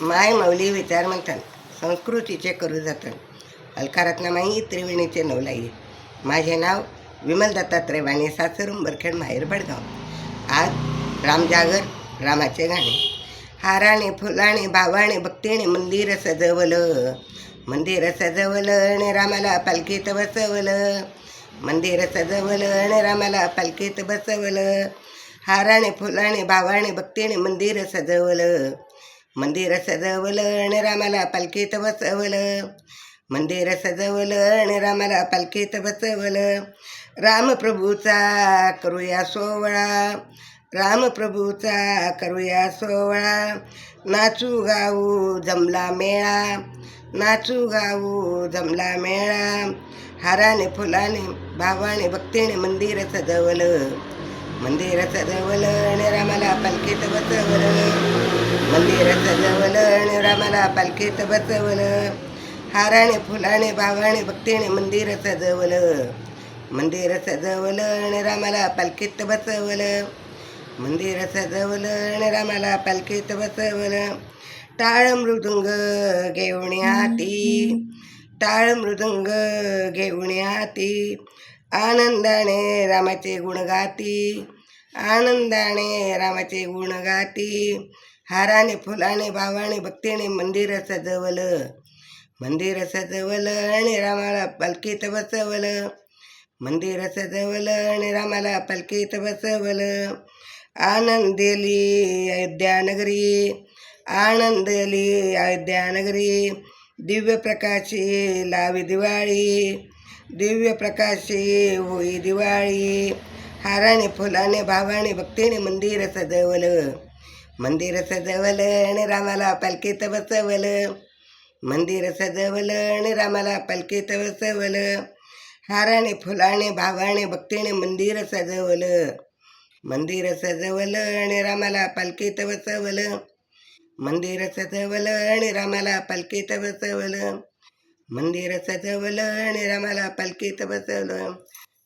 माय मौली विचार म्हणतात संस्कृतीचे करू जातात अलकारातनामाई त्रिवेणीचे नवलाई. माझे नाव विमल दत्तात्रय वाणी सासर उंबरखेड माहेर बडगाव. आज रामजागर रामाचे गाणे. हाराणे फुलाने भावाने भक्तीने मंदिर सजवलं. मंदिर सजवलं आणि रामाला पालखीत बसवलं. मंदिर सजवलं आणि रामाला पालखीत बसवलं. हाराणे फुलाने भावाने भक्तीने मंदिर सजवलं. मंदिर सजवलं आणि रामाला पालखीत बसवलं मंदिर सजवलं रामाला पालखीत बसवलं रामप्रभूचा करूया सोहळा रामप्रभूचा करूया सोहळा नाचू गाऊ जमला मेळा नाचू गाऊ जमला मेळा हाराने फुलाने भावाने भक्तीने मंदिर सजवलं मंदिर सजवलं आणि रामाला पालखीत बसवलं मंदिर सजवलं रामाला पालखीत बसवलं हाराने फुलाने भावाने भक्तीने मंदिर सजवलं मंदिर सजवलं आणि रामाला पालखीत बसवलं मंदिर सजवलं आणि रामाला पालखीत बसवलं टाळ मृदुंग घेऊन हाती टाळ मृदुंग घेऊन हाती आनंदाने रामाचे गुण गाती. आनंदाने रामाचे गुण गाती. हाराने फुलाने भावाने भक्तीने मंदिर सजवलं मंदिर सजवलं आणि रामाला पालखीत बसवलं. मंदिर सजवलं आणि रामाला पालखीत बसवलं. आनंदली अयोध्यानगरी आनंदली अयोध्यानगरी. दिव्य प्रकाशी लावी दिवाळी दिव्य प्रकाशी होई दिवाळी. हाराने फुलाने भावाने भक्तीने मंदिर सजवलं मंदिर सजवलं आणि रामाला पालखीत बसवलं मंदिर सजवलं आणि रामाला पालखीत बसवलं हाराने फुलाने भावाने भक्तीने मंदिर सजवलं. मंदिर सजवलं आणि रामाला पालखीत बसवलं मंदिर सजवलं आणि रामाला पालखीत बसवलं मंदिर सजवलं आणि रामाला पालखीत बसवलं